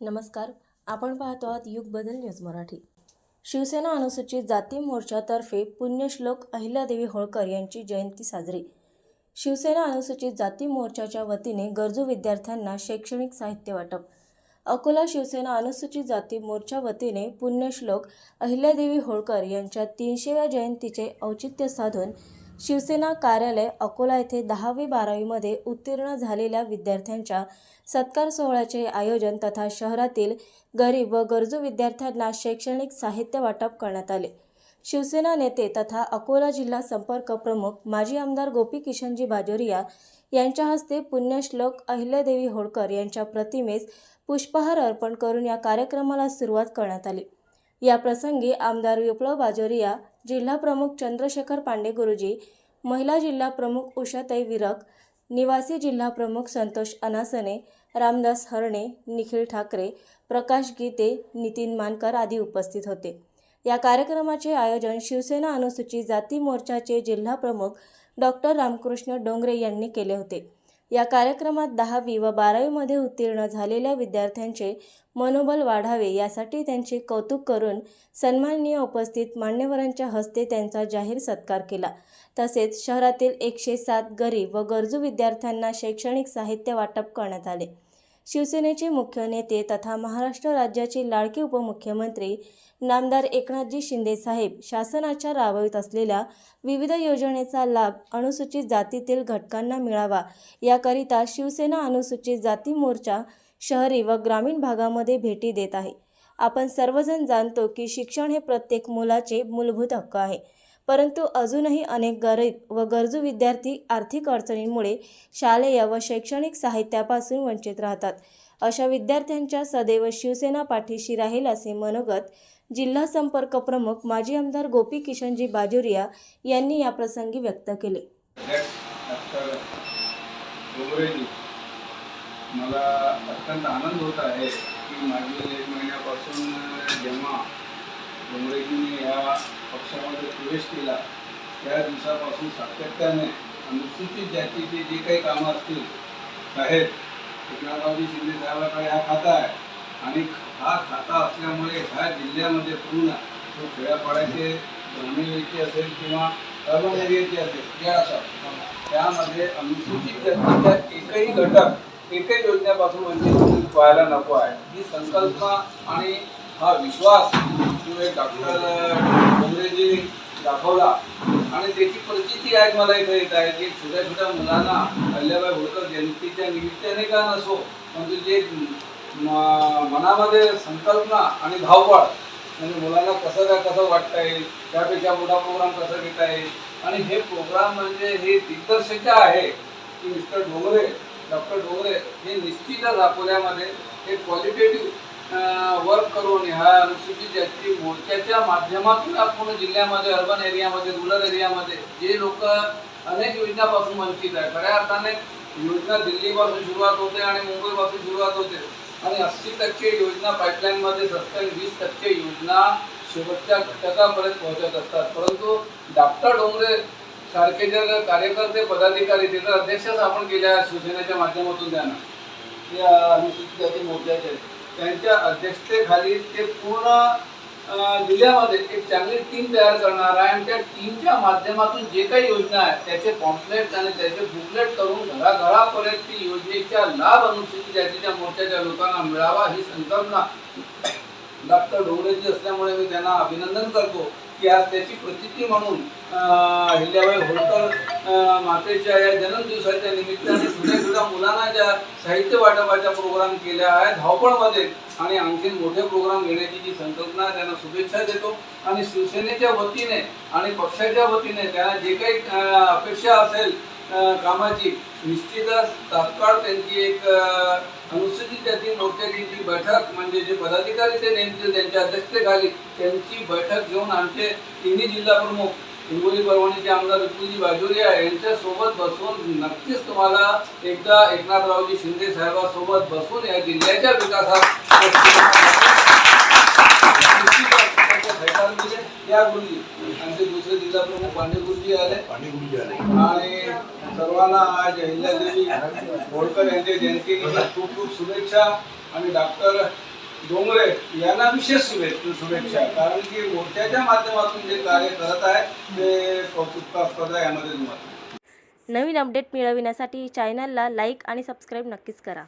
नमस्कार. आपण पाहतो आहात युग बदल न्यूज मराठी. शिवसेना अनुसूचित जाती मोर्चातर्फे पुण्यश्लोक अहिल्यादेवी होळकर यांची जयंती साजरी. शिवसेना अनुसूचित जाती मोर्चाच्या वतीने गरजू विद्यार्थ्यांना शैक्षणिक साहित्य वाटप. अकोला शिवसेना अनुसूचित जाती मोर्चा वतीने पुण्यश्लोक अहिल्यादेवी होळकर यांच्या तीनशेव्या जयंतीचे औचित्य साधून शिवसेना कार्यालय अकोला येथे दहावी बारावीमध्ये उत्तीर्ण झालेल्या विद्यार्थ्यांच्या सत्कार सोहळ्याचे आयोजन तथा शहरातील गरीब व गरजू विद्यार्थ्यांना शैक्षणिक साहित्य वाटप करण्यात आले. शिवसेना नेते तथा अकोला जिल्हा संपर्क प्रमुख माजी आमदार गोपी किशनजी बाजोरिया यांच्या हस्ते पुण्यश्लोक अहिल्यादेवी होळकर यांच्या प्रतिमेस पुष्पहार अर्पण करून या कार्यक्रमाला सुरुवात करण्यात आली. या प्रसंगी आमदार विप्लव बाजोरिया जिल्हा प्रमुख चंद्रशेखर पांडे गुरुजी महिला जिल्हा प्रमुख उषाताई विरक निवासी जिल्हा प्रमुख संतोष अनासने रामदास हरणे निखिल ठाकरे प्रकाश गीते नितीन मानकर आदी उपस्थित होते. या कार्यक्रमाचे आयोजन शिवसेना अनुसूचित जाती मोर्चाचे जिल्हा प्रमुख डॉक्टर रामकृष्ण डोंगरे यांनी केले होते. या कार्यक्रमात दहावी व बारावीमध्ये उत्तीर्ण झालेल्या विद्यार्थ्यांचे मनोबल वाढावे यासाठी त्यांचे कौतुक करून सन्माननीय उपस्थित मान्यवरांच्या हस्ते त्यांचा जाहीर सत्कार केला. तसेच शहरातील एकशे सात गरीब व गरजू विद्यार्थ्यांना शैक्षणिक साहित्य वाटप करण्यात आले. शिवसेनेचे मुख्य नेते तथा महाराष्ट्र राज्याचे लाडके उपमुख्यमंत्री नामदार एकनाथजी शिंदे साहेब शासनाच्या राबवित असलेल्या विविध योजनेचा लाभ अनुसूचित जातीतील घटकांना मिळावा. याकरिता शिवसेना अनुसूचित जाती मोर्चा शहरी व ग्रामीण भागामध्ये भेटी देत आहे. आपण सर्वजण जाणतो की शिक्षण हे प्रत्येक मुलाचे मूलभूत हक्क आहे. परंतु अजूनही अनेक गरीब व गरजू विद्यार्थी आर्थिक अडचणींमुळे शालेय व शैक्षणिक साहित्यापासून वंचित राहतात. अशा विद्यार्थ्यांच्या सदैव शिवसेना पाठीशी राहील असे मनोगत जिल्हा संपर्क प्रमुख माजी आमदार गोपी किशनजी बाजुरिया यांनी याप्रसंगी व्यक्त केले. मला अत्यंत आनंद होत आहे की मागील एक महिन्यापासून जेव्हा डोंगरेजीने या पक्षामध्ये प्रवेश केला त्या दिवसापासून सातत्याने अनुसूचित जातीचे जे काही कामं असतील साहेब एकनाथरावजी शिंदे साहेबाकडे हा खाता आहे. आणि हा खाता असल्यामुळे ह्या जिल्ह्यामध्ये पूर्ण तो खेड्यापाड्याचे ग्रामीण एरियाचे असेल किंवा अर्बन एरियाचे असेल या असा त्यामध्ये अनुसूचित जातीचा एकही घटक एकही योजनेपासून वंचित व्हायला नको आहे. ही संकल्पना आणि हा विश्वास जो डॉक्टर डोंगरेजींनी दाखवला. आणि त्याची परिस्थिती आज मला इथं येत आहे की छोट्या छोट्या मुलांना अल्ल्याबाई होळकर जयंतीच्या निमित्ताने का नसो म्हणजे जे म- मनामध्ये संकल्पना आणि धावपळ म्हणजे मुलांना कसं काय कसं वाटता येईल त्यापेक्षा मोठा प्रोग्राम कसा घेता येईल? आणि हे प्रोग्राम म्हणजे हे दिग्दर्शिका आहे की मिस्टर डोंगरे डॉक्टर डोंगरे हे निश्चितच अकोल्यामध्ये हे क्वालिटेटिव्ह वर्क करून ह्या अनुसूचित जाती मोर्चाच्या माध्यमातून आपण जिल्ह्यामध्ये अर्बन एरियामध्ये रुरल एरियामध्ये जे लोक अनेक योजनापासून वंचित आहे खऱ्या अर्थाने योजना दिल्लीपासून सुरुवात होते आणि मुंबईपासून सुरुवात होते. आणि अस्सी टक्के योजना पाईपलाईनमध्ये सत्तर वीस टक्के योजना शेवटच्या घटकापर्यंत पोहोचत असतात. परंतु डॉक्टर डोंगरे सारखे जर कार्यकर्ते पदाधिकारी त्याचा अध्यक्षच आपण केल्या शिवसेनेच्या माध्यमातून त्यांना. या अनुसूचित जाती मोर्चाचे. त्यांच्या अध्यक्षतेखाली ते पूर्ण जिल्ह्यामध्ये एक चांगली टीम तयार करणार आहे आणि त्या टीमच्या माध्यमातून जे काही योजना आहे त्याचे पॉम्पलेट आणि त्याचे बुकलेट करून घराघरापर्यंत ती योजनेचा लाभ अनुसूचित जातीच्या मोर्चाच्या लोकांना मिळावा ही संकल्पना डॉक्टर डोंगरेजी असल्यामुळे मी त्यांना अभिनंदन करतो. की आज त्याची प्रचिती म्हणून अं, हिल्याबाई होळकर मातेच्या या जन्मदिवसाच्या निमित्ताने छोट्या छोट्या मुलांना ज्या साहित्य वाटपाच्या प्रोग्राम केल्या आहेत धावपळमध्ये आणि आणखीन मोठे प्रोग्राम घेण्याची जी संकल्पना आहे त्यांना शुभेच्छा देतो. आणि शिवसेनेच्या वतीने आणि पक्षाच्या वतीने त्यांना जे काही अपेक्षा असेल कामाची. निश्चितच तात्काळ त्यांची एक अनुसूचित जाती मोर्चाची जी बैठक म्हणजे जे पदाधिकारी ते नेमतील त्यांच्या अध्यक्षतेखाली त्यांची बैठक घेऊन आमचे तिन्ही जिल्हा प्रमुख हिंगोली परभणीचे आमदार विपुलजी बाजोरिया यांच्यासोबत बसून नक्कीच तुम्हाला एकदा एकनाथरावजी शिंदे साहेबांसोबत बसून या जिल्ह्याच्या विकासात या गुरुजी. आमचे दुसरे जिल्हा प्रमुख पांडे गुरुजी आले. आणि सर्वांना आज अहिल्यादेवी होळकर यांच्या खूप खूप शुभेच्छा. आणि डॉक्टर डोंगरे यांना विशेष शुभे- शुभेच्छा. कारण की मोर्चाच्या माध्यमातून जे कार्य करत आहे ते यामध्ये नवीन अपडेट मिळविण्यासाठी चॅनलला लाईक आणि सबस्क्राईब नक्कीच करा.